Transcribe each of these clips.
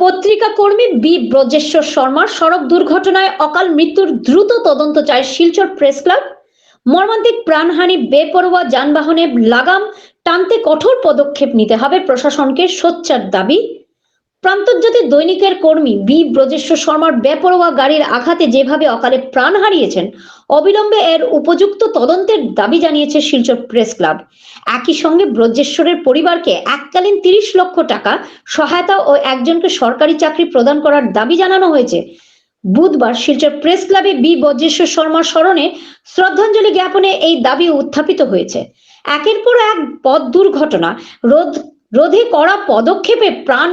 পত্রিকা কর্মী বি ব্রজেশ্বর শর্মার সড়ক দুর্ঘটনায় অকাল মৃত্যুর দ্রুত তদন্ত চায় শিলচর প্রেস ক্লাব। মর্মান্তিক প্রাণহানি, বেপরোয়া যানবাহনে লাগাম, টানতে কঠোর পদক্ষেপ নিতে হবে প্রশাসনকে, সোচ্চার দাবি। প্রান্তজ্যোতি দৈনিকের কর্মী বি ব্রজেশ্বর শর্মার বেপরোয়া গাড়ির আঘাতে যেভাবে অকালে প্রাণ হারিয়েছেন, অবিলম্বে এর উপযুক্ত তদন্তের দাবি জানিয়েছে শিলচর প্রেস ক্লাব। একই সঙ্গে ব্রজেশ্বরের পরিবারকে এককালীন তিরিশ লক্ষ টাকা সহায়তা ও একজনকে সরকারি চাকরি প্রদান করার দাবি জানানো হয়েছে। বুধবার শিলচর প্রেস ক্লাবে বি ব্রজেশ্বর শর্মার স্মরণে শ্রদ্ধাঞ্জলি জ্ঞাপনে এই দাবি উত্থাপিত হয়েছে। একের পর এক পথ দুর্ঘটনা, রোধ, রোধে করা পদক্ষেপে প্রাণ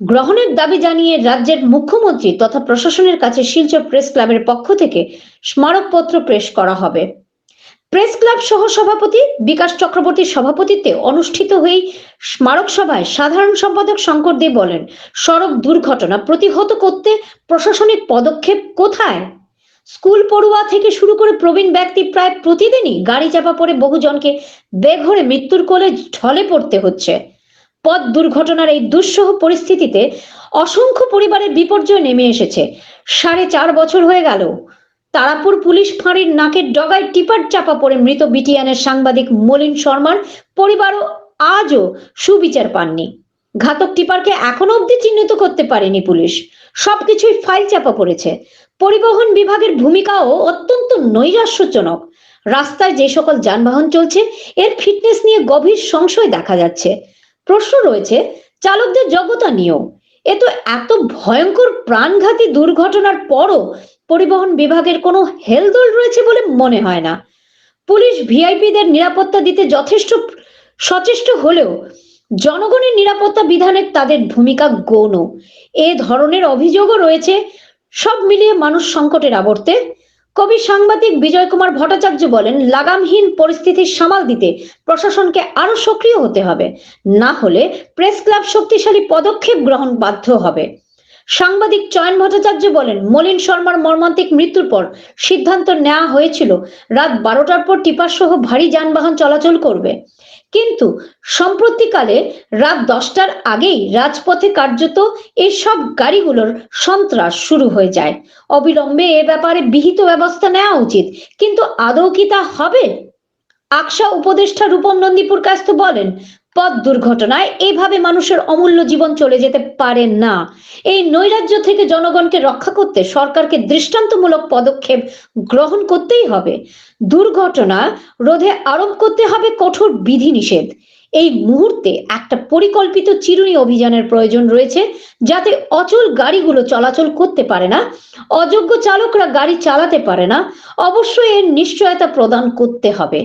গ্রহণের দাবি জানিয়ে রাজ্যের মুখ্যমন্ত্রী তথা প্রশাসনের কাছে শিলচর প্রেস ক্লাবের পক্ষ থেকে স্মারকপত্র পেশ করা হবে। প্রেস ক্লাব সহ সভাপতি বিকাশ চক্রবর্তীর সভাপতিত্বে অনুষ্ঠিত হয়ে স্মারক সভায় সাধারণ সম্পাদক শঙ্কর দেব বলেন, সড়ক দুর্ঘটনা প্রতিহত করতে প্রশাসনিক পদক্ষেপ কোথায়? স্কুল পড়ুয়া থেকে শুরু করে প্রবীণ ব্যক্তি প্রায় প্রতিদিনই গাড়ি চাপা পড়ে বহুজনকে বেঘরে মৃত্যুর কোলে ঢলে পড়তে হচ্ছে। পথ দুর্ঘটনার এই দুঃসহ পরিস্থিতিতে অসংখ্য পরিবারের বিপর্যয় নেমে এসেছে। সাড়ে চার বছর হয়ে গেল। তারাপুর পুলিশ ফাঁড়ির নাকের ডগায় টিপার চাপা পড়ে মৃত বিটিআনের সাংবাদিক মলিন শর্মার পরিবারও আজও সুবিচার পাননি। ঘাতক টিপারকে এখনও অবধি চিহ্নিত করতে পারেনি পুলিশ। সবকিছুই ফাইল চাপা পড়েছে। পরিবহন বিভাগের ভূমিকাও অত্যন্ত নৈরাশ্যজনক। রাস্তায় যে সকল যানবাহন চলছে, এর ফিটনেস নিয়ে গভীর সংশয় দেখা যাচ্ছে। প্রশ্ন রয়েছে, চালকদের যোগ্যতা নিয়েও। এ তো এত ভয়ঙ্কর প্রাণঘাতী দুর্ঘটনার পরও পরিবহন বিভাগের কোনো হেলদোল রয়েছে বলে মনে হয় না। পুলিশ ভিআইপিদের নিরাপত্তা দিতে যথেষ্ট সচেষ্ট হলেও জনগণের নিরাপত্তা বিধানে তাদের ভূমিকা গৌণ। এ ধরনের অভিযোগও রয়েছে, সব মিলিয়ে মানুষ সংকটের আবর্তে। কবি সাংবাদিক বিজয় কুমার ভট্টাচার্য বলেন, লাগামহীন পরিস্থিতি সামাল দিতে প্রশাসনকে আরও সক্রিয় হতে হবে। না হলে প্রেস ক্লাব শক্তিশালী পদক্ষেপ গ্রহণ বাধ্য হবে। সাংবাদিক চয়ন ভট্টাচার্য বলেন, মলিন শর্মার মর্মান্তিক মৃত্যুর পর সিদ্ধান্ত নেওয়া হয়েছিল, রাত বারোটার পর টিপার সহ ভারী যানবাহন চলাচল করবে। কিন্তু সম্প্রতিকালে রাত দশটার আগেই রাজপথে কার্যত এসব গাড়িগুলোর সন্ত্রাস শুরু হয়ে যায়। অবিলম্বে এ ব্যাপারে বিহিত ব্যবস্থা নেওয়া উচিত, কিন্তু আদৌ কি তা হবে? আকশা উপদেষ্টা রূপম নন্দীপুর কাস্ত বলেন পথ দুর্ঘটনায় এইভাবে মানুষের অমূল্য জীবন চলে যেতে পারে না। এই নৈরাজ্য থেকে জনগণকে রক্ষা করতে সরকারকে দৃষ্টান্তমূলক পদক্ষেপ গ্রহণ করতেই হবে। দুর্ঘটনা রোধে আরোপ করতে হবে কঠোর বিধিনিষেধ। এই মুহূর্তে একটা পরিকল্পিত চিরুনি অভিযানের প্রয়োজন রয়েছে যাতে অচল গাড়িগুলো চলাচল করতে পারে না, অযোগ্য চালকরা গাড়ি চালাতে পারে না। অবশ্যই এর নিশ্চয়তা প্রদান করতে হবে।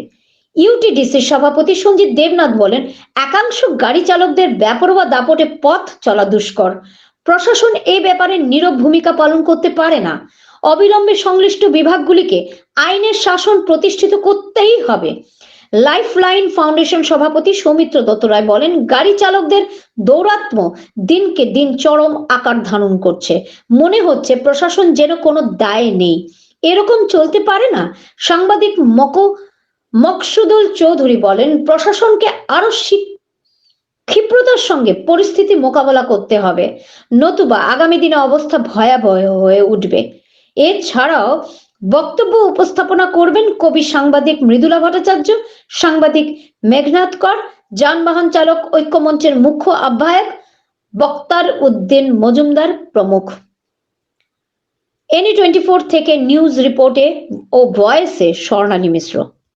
ইউটিডিসির সভাপতি সঞ্জিত দেবনাথ বলেন, একাংশ গাড়ি চালকদের ব্যাপরোয়া দাপটে পথ চলা দুষ্কর। প্রশাসন এই ব্যাপারে নীরব ভূমিকা পালন করতে পারে না। অবিলম্বে সংশ্লিষ্ট বিভাগগুলিকে আইনের শাসন প্রতিষ্ঠিত করতেই হবে। লাইফ লাইন ফাউন্ডেশন সভাপতি সৌমিত্র দত্ত রায় বলেন, গাড়ি চালকদের দৌরাত্ম দিনকে দিন চরম আকার ধারণ করছে। মনে হচ্ছে প্রশাসন যেন কোনো দায় নেই। এরকম চলতে পারে না? সাংবাদিক মকো মকসুদুল চৌধুরী বলেন, প্রশাসনকে আরও ক্ষিপ্রতার সঙ্গে পরিস্থিতি মোকাবেলা করতে হবে। নতুবা আগামী দিনে অবস্থা ভয়াবহ হয়ে উঠবে। এছাড়াও বক্তব্য উপস্থাপনা করবেন কবি সাংবাদিক মৃদুলা ভট্টাচার্য, সাংবাদিক মেঘনাথ কর, যানবাহন চালক ঐক্যমঞ্চের মুখ্য আহ্বায়ক বক্তার উদ্দিন মজুমদার প্রমুখ। এনি টোয়েন্টি ফোর থেকে নিউজ রিপোর্টে ও ভয়েসে স্বর্ণালী মিশ্র।